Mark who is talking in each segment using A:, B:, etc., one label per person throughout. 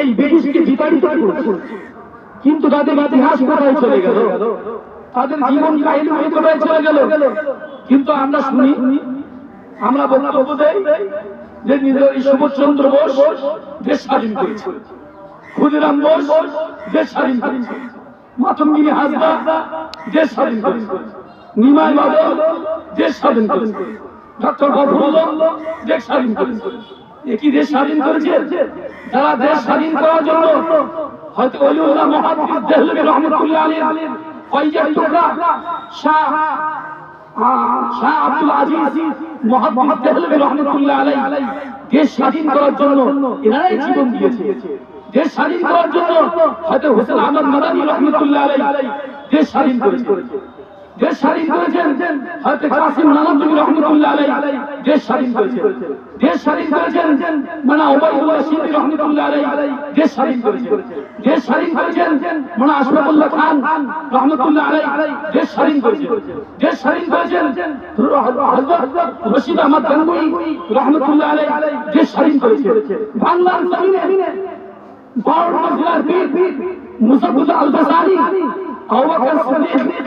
A: এই ব্রিটিশকে বিতাড়িত করছে। কিন্তু তাদের ইতিহাস কোথায় চলে গেল? তাদের জীবন কাহিনী কোথায় চলে গেল? কিন্তু আমরা শুনি, আমরা বক্তব্য দেই যে নিজের সুভাষচন্দ্র বোস দেশ স্বাধীন করেছে। ক্ষুদিরাম বোস দেশ স্বাধীন করেছে। মাতঙ্গিনী হাসদা দেশ স্বাধীন করেছে। নিমাই বাদল দেশ স্বাধীন করেছে। ডক্টর গফরুল্লাহ দেশ স্বাধীন করেছে। একই দেশ স্বাধীন করেছে। যারা দেশ স্বাধীন করার জন্য হয়তো অলিউল্লাহ মহাদিস দেহলভী রহমতুল্লাহ আলীর ফয়জার টুকরা শাহ শাহ আব্দুল আজিজ মোহাম্মদ দেহলভী রহমতুল্লাহ আলাই দেশ স্বাধীন করার জন্য এনারাই জীবন দিয়েছে। দেশ স্বাধীন করার জন্য হয়তো হোসেন আহমদ মাদানী রহমতুল্লাহ আলাই দেশ স্বাধীন করেছে। দেশ স্বাধীন করেছেন, হয়তো কাসিম নানন্দী রহমতুল্লাহ আলাই দেশ স্বাধীন করেছেন। দেশ স্বাধীন করেছেন মানে ওবায়দুল্লাহ সিদ্দিক রহমতুল্লাহ আলাই দেশ স্বাধীন করেছেন। দেশ স্বাধীন করেছেন মানে আশরাফুল্লাহ খান রহমতুল্লাহ আলাই দেশ স্বাধীন করেছেন। দেশ স্বাধীন করেছেন, হযরত রশিদ আহমদ গঙ্গুই রহমতুল্লাহ আলাই দেশ স্বাধীন করেছেন। বাংলার জমিনে বারো জেলার বীর মুসাফুদ্দিন আল আবু বকর সিদ্দিক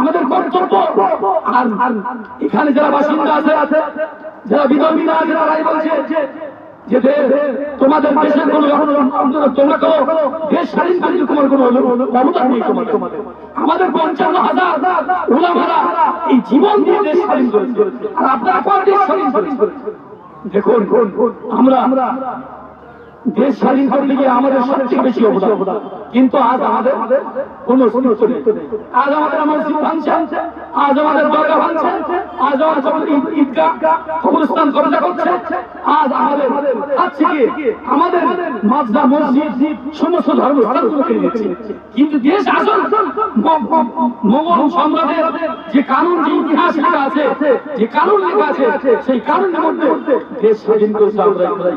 A: আমাদের কর্তব্য। আর এখানে যারা বাসিন্দা আছে, যারা বিধর্মীরা আছে তারাই বলছে যে তোমাদের দেশের দেশ স্বাধীন তোমার নেই আমাদের পঞ্চান্ন হাজার এই জীবন দিয়ে দেশ স্বাধীন করেছে। আর আপনারা দেখুন, আমরা দেশ স্বাধীন করতে গিয়ে আমাদের সবচেয়ে বেশি অবদান। কিন্তু আজ আমাদের কোন অস্তিত্ব নেই। আজ আমাদের মসজিদ ভাঙছে। আজ আমাদের দরগা ভাঙছে। আজ আমাদের কবর- ঈদ- ঈদগাহ কবরস্থান কবজা করছে আজ আমাদের আজ থেকে আমাদের মাদ্রা মসজিদ সমস্ত ধর্মস্থানগুলো কেড়ে নিচ্ছে কিন্তু দেশ আসল মোগল সম্রাটের যে কানুন, যে ইতিহাস লেখা আছে, যে কানুন লেখা আছে, সেই কানুনের মধ্যে দেশ স্বাধীন করেছে আমরা আমরাই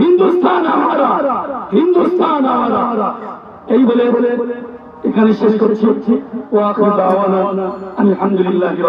A: হিন্দুস্তান আমারা হিন্দুস্তান আমারা। এই বলে এখানে শেষ করছি। ওয়া আখির দাওয়ানা আলহামদুলিল্লাহি